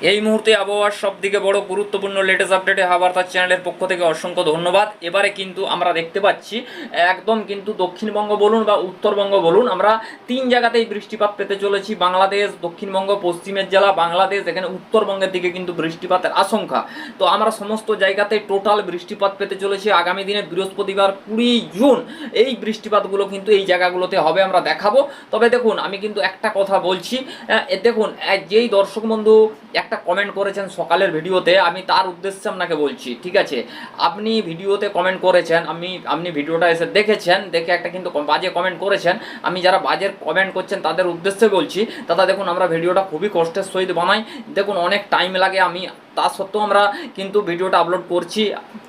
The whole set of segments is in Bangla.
এই মুহূর্তে আবহাওয়ার সব থেকে বড় গুরুত্বপূর্ণ লেটেস্ট আপডেটে হাবার্তার চ্যানেলের পক্ষ থেকে অসংখ্য ধন্যবাদ। এবারে কিন্তু আমরা দেখতে পাচ্ছি, একদম কিন্তু দক্ষিণবঙ্গ বলুন বা উত্তরবঙ্গ বলুন, আমরা তিন জায়গাতেই বৃষ্টিপাত পেতে চলেছি। বাংলাদেশ, দক্ষিণবঙ্গ, পশ্চিমের জেলা, বাংলাদেশ, এখানে উত্তরবঙ্গের দিকে কিন্তু বৃষ্টিপাতের আশঙ্কা। তো আমরা সমস্ত জায়গাতে টোটাল বৃষ্টিপাত পেতে চলেছি। আগামী দিনে বৃহস্পতিবার কুড়ি জুন এই বৃষ্টিপাতগুলো কিন্তু এই জায়গাগুলোতে হবে, আমরা দেখাবো। তবে দেখুন, আমি কিন্তু একটা কথা বলছি। দেখুন যেই দর্শক বন্ধু একটা কমেন্ট করেছেন সকালের ভিডিওতে, আমি তার উদ্দেশ্যে আপনাকে বলছি, ঠিক আছে? আপনি ভিডিওতে কমেন্ট করেছেন, আমি, আপনি ভিডিওটা এসে দেখেছেন, দেখে একটা কিন্তু বাজে কমেন্ট করেছেন। আমি যারা বাজে কমেন্ট করছেন, তাদের উদ্দেশ্যে বলছি, দাদা দেখুন, আমরা ভিডিওটা খুবই কষ্টের সহিত বানাই। দেখুন, অনেক টাইম লাগে, আমি তা সত্ত্বেও আমরা কিন্তু ভিডিওটা আপলোড করছি।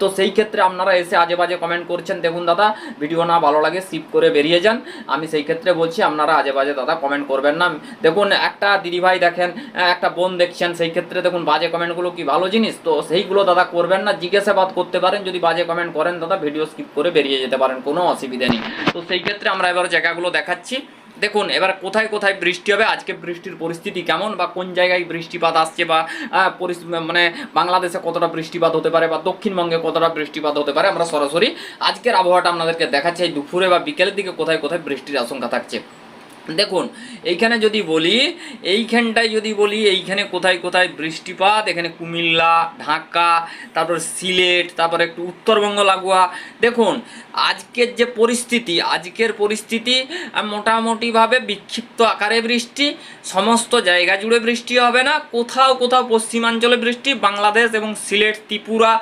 তো সেই ক্ষেত্রে আপনারা এসে আজে বাজে কমেন্ট করছেন, দেখুন দাদা ভিডিও না ভালো লাগে স্কিপ করে বেরিয়ে যান। আমি সেই ক্ষেত্রে বলছি, আপনারা আজে বাজে দাদা কমেন্ট করবেন না। দেখুন, একটা দিদিভাই দেখেন একটা বোন দেখছেন, সেই ক্ষেত্রে দেখুন, বাজে কমেন্টগুলো কি ভালো জিনিস? তো সেইগুলো দাদা করবেন না, জিজ্ঞাসাবাদ করতে পারেন, যদি বাজে কমেন্ট করেন, দাদা ভিডিও স্কিপ করে বেরিয়ে যেতে পারেন, কোনো অসুবিধা নেই। তো সেই ক্ষেত্রে আমরা এবার জায়গাগুলো দেখাচ্ছি। দেখুন, এবার কোথায় কোথায় বৃষ্টি হবে, আজকে বৃষ্টির পরিস্থিতি কেমন, বা কোন জায়গায় বৃষ্টিপাত আসছে, বা মানে বাংলাদেশে কতটা বৃষ্টিপাত হতে পারে, বা দক্ষিণবঙ্গে কতটা বৃষ্টিপাত হতে পারে, আমরা সরাসরি আজকের আবহাওয়াটা আপনাদেরকে দেখাচ্ছি। দুপুরে বা বিকেলের দিকে কোথায় কোথায় বৃষ্টির আশঙ্কা থাকছে। দেখুন, এইখানে যদি বলি, এইখানটায় যদি বলি, এইখানে কোথায় কোথায় বৃষ্টিপাত, এখানে কুমিল্লা, ঢাকা, তারপর সিলেট, তারপর একটু উত্তরবঙ্গ লাগোয়া। দেখুন, আজকের যে পরিস্থিতি, আজকের পরিস্থিতি মোটামুটিভাবে বিক্ষিপ্ত আকারে বৃষ্টি, সমস্ত জায়গা জুড়ে বৃষ্টি হবে না। কোথাও কোথাও পশ্চিমাঞ্চলে বৃষ্টি, বাংলাদেশ এবং সিলেট, ত্রিপুরা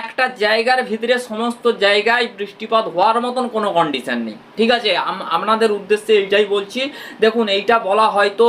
একটা জায়গার ভিতরে সমস্ত জায়গায় বৃষ্টিপাত হওয়ার মতন কোনো কন্ডিশন নেই। ঠিক আছে? আপনাদের উদ্দেশ্যে এইটাই বলছি। দেখুন, এইটা বলা হয়তো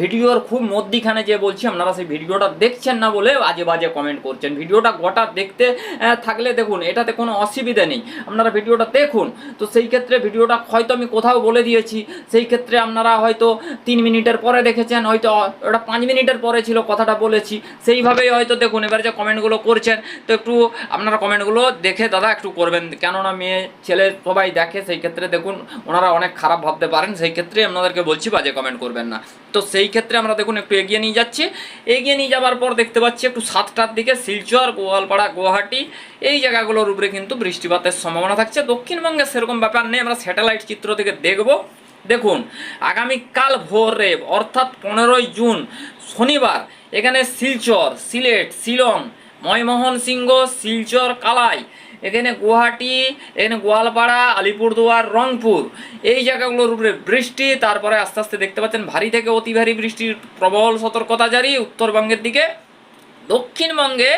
ভিডিওর খুব মধ্যিখানে যে বলছি, আপনারা সেই ভিডিওটা দেখছেন না বলে আজে বাজে কমেন্ট করছেন। ভিডিওটা গোটা দেখতে থাকলে দেখুন, এটাতে কোনো অসুবিধা নেই। আপনারা ভিডিওটা দেখুন। তো সেই ক্ষেত্রে ভিডিওটা হয়তো আমি কোথাও বলে দিয়েছি। সেই ক্ষেত্রে আপনারা হয়তো তিন মিনিটের পরে দেখেছেন, হয়তো ওটা পাঁচ মিনিটের পরে ছিল কথাটা বলেছি। সেইভাবেই হয়তো দেখুন, এবার যে কমেন্টগুলো করছেন, তো একটু আপনারা কমেন্টগুলো দেখে দাদা একটু করবেন। কেননা মেয়ে, ছেলে সবাই দেখে, সেই ক্ষেত্রে দেখুন, ওনারা অনেক খারাপ ভাবতে পারেন, সেই ক্ষেত্রে আপনাদেরকে বলছি, বাজে কমেন্ট করবেন না। তো সেই ক্ষেত্রে আমরা দেখুন, একটু এগিয়ে নিয়ে যাচ্ছি। এগিয়ে নিয়ে যাওয়ার পর দেখতে পাচ্ছি, একটু সাতটার দিকে শিলচর, গোয়ালপাড়া, গুয়াহাটি, এই জায়গাগুলোর উপরে কিন্তু বৃষ্টিপাতের সম্ভাবনা থাকছে। দক্ষিণবঙ্গে সেরকম ব্যাপার নেই, আমরা স্যাটেলাইট চিত্র থেকে দেখব। দেখুন, আগামীকাল ভোরে, অর্থাৎ পনেরোই জুন, শনিবার, এখানে শিলচর, সিলেট, শিলং ময়মোহন সিংহ, শিলচর কালাই, এখানে গুয়াহাটি, এখানে গোয়ালপাড়া, আলিপুরদুয়ার, রংপুর। এই জায়গাগুলোর উপরে বৃষ্টি, তারপরে আস্তে আস্তে দেখতে পাচ্ছেন ভারী থেকে অতি ভারী বৃষ্টির প্রবল সতর্কতা জারি উত্তরবঙ্গের দিকে। দক্ষিণবঙ্গে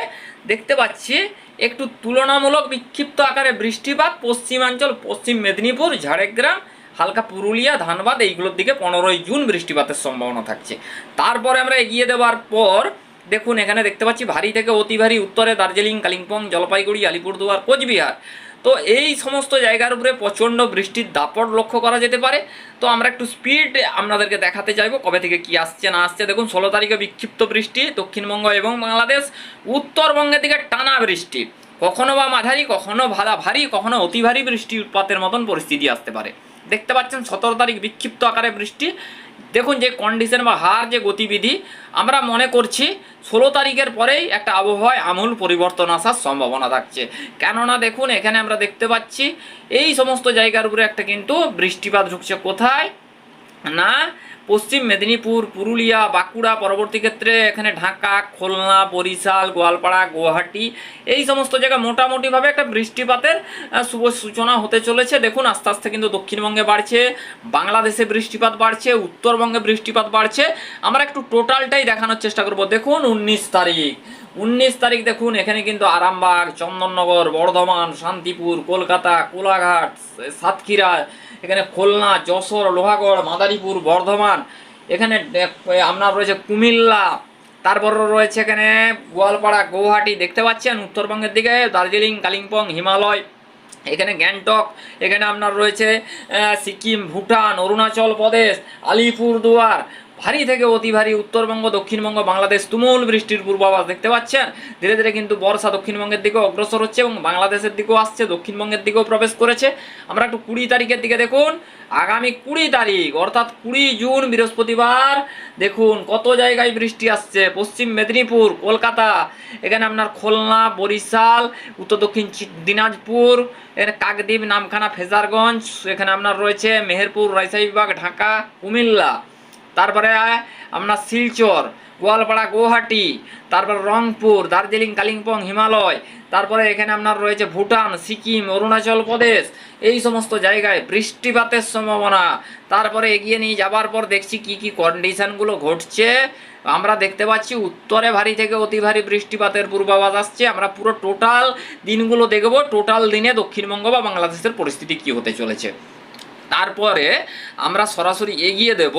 দেখতে পাচ্ছি একটু তুলনামূলক বিক্ষিপ্ত আকারে বৃষ্টিপাত, পশ্চিমাঞ্চল, পশ্চিম মেদিনীপুর, ঝাড়গ্রাম, হালকা পুরুলিয়া, ধানবাদ, এইগুলোর দিকে পনেরোই জুন বৃষ্টিপাতের সম্ভাবনা থাকছে। তারপরে আমরা এগিয়ে দেওয়ার পর দেখুন, এখানে দেখতে পাচ্ছি ভারী থেকে অতি ভারী উত্তরে দার্জিলিং, কালিম্পং, জলপাইগুড়ি, আলিপুরদুয়ার, কোচবিহার। তো এই সমস্ত জায়গার উপরে প্রচণ্ড বৃষ্টির দাপট লক্ষ্য করা যেতে পারে। তো আমরা একটু স্পিড আপনাদেরকে দেখাতে চাইব কবে থেকে কি আসছে, না আসছে। দেখুন, ষোলো তারিখে বিক্ষিপ্ত বৃষ্টি দক্ষিণবঙ্গ এবং বাংলাদেশ। উত্তরবঙ্গের দিকে টানা বৃষ্টি। কখনো বা মাঝারি, কখনো ভালা ভারী, কখনো অতি ভারী বৃষ্টি উৎপাতের মতন পরিস্থিতি আসতে পারে। দেখতে পাচ্ছেন সতেরো তারিখ বিক্ষিপ্ত আকারে বৃষ্টি। দেখুন যে কন্ডিশন বা হার যে গতিবিধি, আমরা মনে করছি ষোলো তারিখের পরেই একটা আবহাওয়ায় আমূল পরিবর্তন আসার সম্ভাবনা থাকছে। কেননা দেখুন, এখানে আমরা দেখতে পাচ্ছি এই সমস্ত জায়গার উপরে একটা কিন্তু বৃষ্টিপাত ঢুকছে। কোথায়? না? পশ্চিম মেদিনীপুর, পুরুলিয়া, বাঁকুড়া, পরবর্তী ক্ষেত্রে এখানে ঢাকা, খুলনা, বরিশাল, গোয়ালপাড়া, গুয়াহাটি, এই সমস্ত জায়গায় মোটামুটিভাবে একটা বৃষ্টিপাতের শুভ সূচনা হতে চলেছে। দেখুন, আস্তে আস্তে কিন্তু দক্ষিণবঙ্গে বাড়ছে, বাংলাদেশে বৃষ্টিপাত বাড়ছে, উত্তরবঙ্গে বৃষ্টিপাত বাড়ছে। আমরা একটু টোটালটাই দেখানোর চেষ্টা করব। দেখুন, উনিশ তারিখ। উনিশ তারিখ দেখুন, এখানে কিন্তু আরামবাগ, চন্দননগর, বর্ধমান, শান্তিপুর, কলকাতা, কোলাঘাট, সাতক্ষীরা, এখানে খুলনা, যশোর, লোহাগড়, মাদারীপুর, বর্ধমান, এখানে আপনার রয়েছে কুমিল্লা, তারপর রয়েছে এখানে গোয়ালপাড়া, গৌহাটি, দেখতে পাচ্ছেন উত্তরবঙ্গের দিকে, দার্জিলিং, কালিম্পং, হিমালয়, এখানে গ্যাংটক, এখানে আপনার রয়েছে সিকিম, ভুটান, অরুণাচল প্রদেশ, আলিপুরদুয়ার ভারী থেকে অতি ভারী উত্তরবঙ্গ, দক্ষিণবঙ্গ, বাংলাদেশ তুমুল বৃষ্টির পূর্বাভাস দেখতে পাচ্ছেন। ধীরে ধীরে কিন্তু বর্ষা দক্ষিণবঙ্গের দিকেও অগ্রসর হচ্ছে এবং বাংলাদেশের দিকেও আসছে, দক্ষিণবঙ্গের দিকেও প্রবেশ করেছে। আমরা একটু কুড়ি তারিখের দিকে দেখুন, আগামী কুড়ি তারিখ, অর্থাৎ কুড়ি জুন, বৃহস্পতিবার, দেখুন কত জায়গায় বৃষ্টি আসছে। পশ্চিম মেদিনীপুর, কলকাতা, এখানে আপনার খুলনা, বরিশাল, উত্তর দক্ষিণ দিনাজপুর, এখানে কাকদ্বীপ, নামখানা, ফেজারগঞ্জ, এখানে আপনার রয়েছে মেহেরপুর বিভাগ, ঢাকা, কুমিল্লা। তারপরে আপনার শিলচর, গোয়ালপাড়া, গুয়াহাটি, তারপর রংপুর, দার্জিলিং, কালিম্পং, হিমালয়, তারপরে এখানে আপনার রয়েছে ভুটান, সিকিম, অরুণাচল প্রদেশ, এই সমস্ত জায়গায় বৃষ্টিপাতের সম্ভাবনা। তারপরে এগিয়ে নিয়ে যাবার পর দেখছি কি কি কন্ডিশনগুলো ঘটছে। আমরা দেখতে পাচ্ছি উত্তরে ভারী থেকে অতি ভারী বৃষ্টিপাতের পূর্বাভাস আসছে। আমরা পুরো টোটাল দিনগুলো দেখব টোটাল দিনে দক্ষিণবঙ্গ বা বাংলাদেশের পরিস্থিতি কি হতে চলেছে। তারপরে আমরা সরাসরি এগিয়ে দেব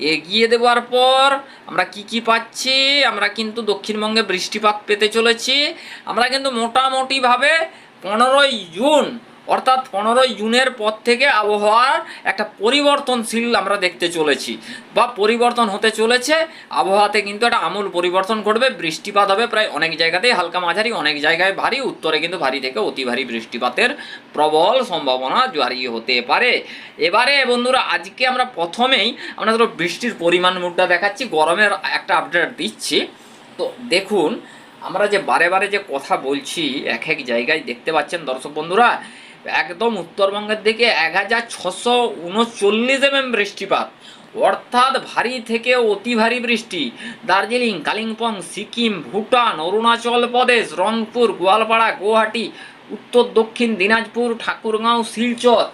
এগিয়ে দেওয়ার পর আমরা কি কি পাচ্ছি? আমরা কিন্তু দক্ষিণবঙ্গে বৃষ্টিপাত পেতে চলেছি। আমরা কিন্তু মোটামুটিভাবে পনেরোই জুন অর্থাৎ পনেরোই জুনের পর থেকে আবহাওয়ার একটা পরিবর্তনশীল আমরা দেখতে চলেছি বা পরিবর্তন হতে চলেছে। আবহাওয়াতে কিন্তু একটা আমূল পরিবর্তন ঘটবে, বৃষ্টিপাত হবে প্রায় অনেক জায়গাতেই, হালকা মাঝারি, অনেক জায়গায় ভারী, উত্তরে কিন্তু ভারী থেকে অতি ভারী বৃষ্টিপাতের প্রবল সম্ভাবনা জারি হতে পারে। এবারে বন্ধুরা, আজকে আমরা প্রথমেই আমরা ধরো বৃষ্টির পরিমাণ মুখটা দেখাচ্ছি, গরমের একটা আপডেট দিচ্ছি। তো দেখুন, আমরা যে বারে বারে যে কথা বলছি, এক এক জায়গায় দেখতে পাচ্ছেন দর্শক বন্ধুরা একদম উত্তরবঙ্গের দিকে এক হাজার ছশো উনচল্লিশ এমএম বৃষ্টিপাত। অর্থাৎ ভারী থেকে অতি ভারী বৃষ্টি। দার্জিলিং, কালিম্পং, সিকিম, ভুটান, অরুণাচল প্রদেশ, রংপুর, গোয়ালপাড়া, গুয়াহাটি, উত্তর, দক্ষিণ দিনাজপুর, ঠাকুরগাঁও, শিলচর,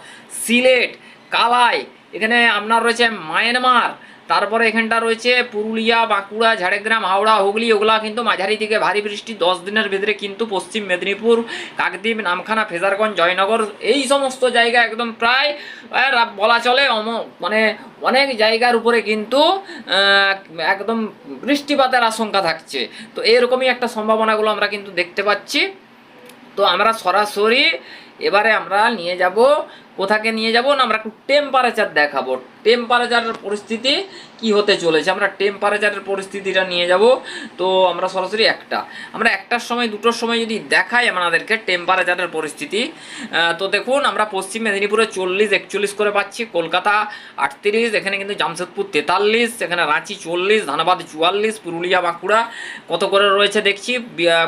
সিলেট, কালাই, এখানে আপনার রয়েছে মায়ানমার তারপরে এখানটা রয়েছে পুরুলিয়া, বাঁকুড়া, ঝাড়গ্রাম, হাওড়া, হুগলি, ওগুলা কিন্তু মাঝারি থেকে ভারী বৃষ্টি। দশ দিনের ভিতরে কিন্তু পশ্চিম মেদিনীপুর, কাকদ্বীপ, নামখানা, ফেজারগঞ্জ, জয়নগর এই সমস্ত জায়গা একদম প্রায় বলা চলে মানে অনেক জায়গার উপরে কিন্তু একদম বৃষ্টিপাতের আশঙ্কা থাকছে। তো এরকমই একটা সম্ভাবনাগুলো আমরা কিন্তু দেখতে পাচ্ছি। তো আমরা সরাসরি এবারে আমরা নিয়ে যাব কোথাকে নিয়ে যাব না আমরা একটু টেম্পারেচার দেখাবো। টেম্পারেচারের পরিস্থিতি কি হতে চলেছে? আমরা টেম্পারেচারের পরিস্থিতিটা নিয়ে যাব। তো আমরা সরাসরি একটা। আমরা একটার সময়, দুটোর সময় যদি দেখাই আমাদেরকে টেম্পারেচারের পরিস্থিতি তো দেখুন আমরা পশ্চিম মেদিনীপুরে চল্লিশ, একচল্লিশ করে পাচ্ছি, কলকাতা আটত্রিশ, এখানে কিন্তু জামশেদপুর তেতাল্লিশ, এখানে রাঁচি চল্লিশ, ধানবাদ চুয়াল্লিশ, পুরুলিয়া বাঁকুড়া কত করে রয়েছে দেখছি?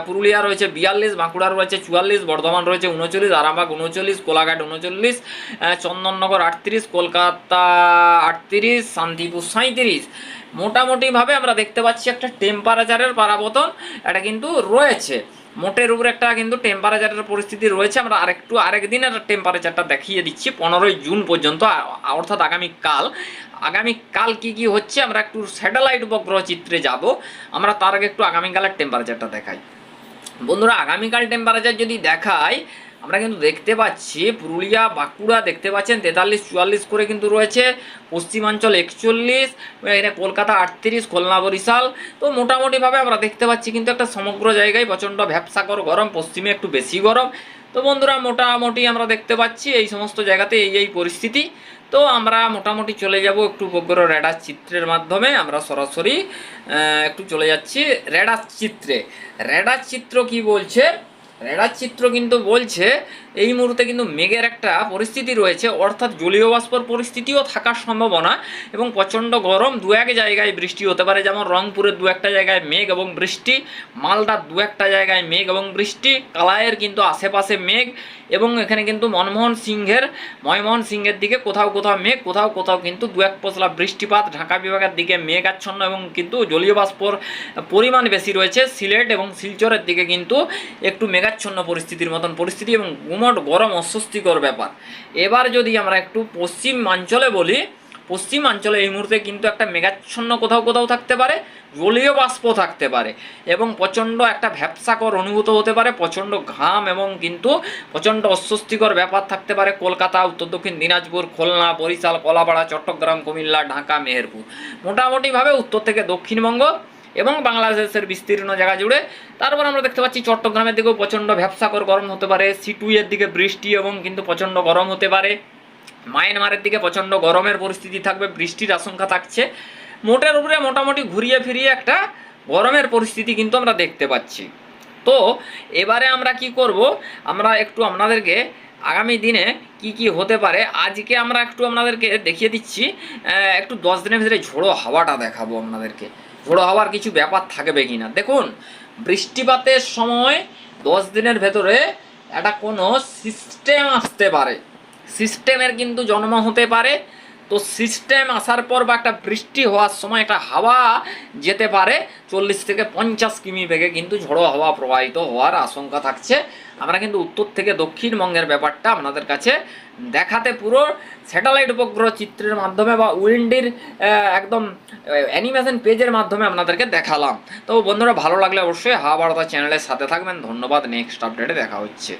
পুরুলিয়া রয়েছে বিয়াল্লিশ, বাঁকুড়া রয়েছে চুয়াল্লিশ, বর্ধমান রয়েছে উনচল্লিশ, আরামবাগ উনচল্লিশ, কোলাঘাট উনচল্লিশ চন্দননগর আটত্রিশ, কলকাতা আটত্রিশ শান্তিপুর সাঁইত্রিশ। মোটামুটিভাবে আমরা দেখতে পাচ্ছি একটা টেম্পারেচারের পারাবতন এটা কিন্তু রয়েছে। মোটের উপরে একটা কিন্তু টেম্পারেচারের পরিস্থিতি রয়েছে। আমরা আরেকটু আরেক দিনের টেম্পারেচারটা দেখিয়ে দিচ্ছি। পনেরোই জুন পর্যন্ত অর্থাৎ আগামীকাল আগামীকাল কি কি হচ্ছে আমরা একটু স্যাটেলাইট উপগ্রহ চিত্রে যাব। আমরা তার আগে একটু আগামীকালের টেম্পারেচারটা দেখাই। বন্ধুরা, আগামীকাল টেম্পারেচার যদি দেখাই আমরা কিন্তু দেখতে পাচ্ছি পুরুলিয়া, বাঁকুড়া, দেখতে পাচ্ছেন তেতাল্লিশ, চুয়াল্লিশ করে কিন্তু রয়েছে। পশ্চিমাঞ্চল একচল্লিশ, এখানে কলকাতা আটত্রিশ, খুলনা বরিশাল। তো মোটামুটিভাবে আমরা দেখতে পাচ্ছি কিন্তু একটা সমগ্র জায়গায় প্রচণ্ড ভ্যাবসাকর গরম, পশ্চিমে একটু বেশি গরম। তো বন্ধুরা, মোটামুটি আমরা দেখতে পাচ্ছি এই সমস্ত জায়গাতে এই এই পরিস্থিতি। তো আমরা মোটামুটি চলে যাব একটু উপগ্রহ রেডার চিত্রের মাধ্যমে। আমরা সরাসরি একটু চলে যাচ্ছি রেডার চিত্রে। রেডার চিত্র কি বলছে? রেডার চিত্র কিন্তু বলছে এই মুহূর্তে কিন্তু মেঘের একটা পরিস্থিতি রয়েছে, অর্থাৎ জলীয় বাষ্পর পরিস্থিতিও থাকার সম্ভাবনা এবং প্রচণ্ড গরম দু এক জায়গায় বৃষ্টি হতে পারে, যেমন রংপুরের দু একটা জায়গায় মেঘ এবং বৃষ্টি, মালদার দু একটা জায়গায় মেঘ এবং বৃষ্টি কালায়ের কিন্তু আশেপাশে মেঘ এবং এখানে কিন্তু মনমোহন সিংহের, ময়মোহন সিংহের দিকে কোথাও কোথাও মেঘ, কোথাও কোথাও কিন্তু দু এক পশলা বৃষ্টিপাত, ঢাকা বিভাগের দিকে মেঘ আচ্ছন্ন এবং কিন্তু জলীয় বাষ্পর পরিমাণ বেশি রয়েছে, সিলেট এবং শিলচরের দিকে কিন্তু একটু মেঘাচ্ছন্ন পরিস্থিতির মতন পরিস্থিতি এবং গুমট গরম অস্বস্তিকর ব্যাপার। এবার যদি আমরা একটু পশ্চিমাঞ্চলে বলি, পশ্চিমাঞ্চলে এই মুহূর্তে কিন্তু একটা মেঘাচ্ছন্ন কোথাও কোথাও থাকতে পারে, জলীয় বাষ্প থাকতে পারে এবং প্রচণ্ড একটা ভ্যাবসাকর অনুভূত হতে পারে, প্রচণ্ড ঘাম এবং কিন্তু প্রচণ্ড অস্বস্তিকর ব্যাপার থাকতে পারে কলকাতা, উত্তর দক্ষিণ দিনাজপুর, খুলনা, বরিশাল, কলাপাড়া, চট্টগ্রাম, কুমিল্লা, ঢাকা, মেহেরপুর। মোটামুটিভাবে উত্তর থেকে দক্ষিণবঙ্গ এবং বাংলাদেশের বিস্তীর্ণ জায়গা জুড়ে। তারপর আমরা দেখতে পাচ্ছি চট্টগ্রামের দিকেও প্রচণ্ড ভ্যাবসাকর গরম হতে পারে, সিটুইয়ের দিকে বৃষ্টি এবং কিন্তু প্রচণ্ড গরম হতে পারে। মায়ানমারের দিকে প্রচণ্ড গরমের পরিস্থিতি থাকবে, বৃষ্টির আশঙ্কা থাকছে। মোটের উপরে মোটামুটি ঘুরিয়ে ফিরিয়ে একটা গরমের পরিস্থিতি কিন্তু আমরা দেখতে পাচ্ছি। তো এবারে আমরা কি করব? আমরা একটু আপনাদেরকে আগামী দিনে কি কি হতে পারে, আজকে আমরা একটু আপনাদেরকে দেখিয়ে দিচ্ছি। একটু দশ দিনের ভিতরে ঝোড়ো হাওয়াটা দেখাবো আপনাদেরকে। ঝোড়ো হওয়ার কিছু ব্যাপার থাকবে কি না দেখুন, বৃষ্টিপাতের সময় দশ দিনের ভেতরে একটা কোনো সিস্টেম আসতে পারে। সিস্টেমের কিন্তু জন্ম হতে পারে তো সিস্টেম আসার পর বা একটা বৃষ্টি হওয়ার সময় একটা হাওয়া যেতে পারে, চল্লিশ থেকে পঞ্চাশ কিমি বেগে কিন্তু ঝড়ো হাওয়া প্রবাহিত হওয়ার আশঙ্কা থাকছে। আমরা কিন্তু উত্তর থেকে দক্ষিণবঙ্গের ব্যাপারটা আপনাদের কাছে দেখাতে পুরো স্যাটেলাইট উপগ্রহ চিত্রের মাধ্যমে বা উইন্ডির একদম অ্যানিমেশন পেজের মাধ্যমে আপনাদেরকে দেখালাম। তো বন্ধুরা, ভালো লাগলে অবশ্যই হাওয়া বার্তা চ্যানেলের সাথে থাকবেন। ধন্যবাদ নেক্সট আপডেটে দেখা হচ্ছে।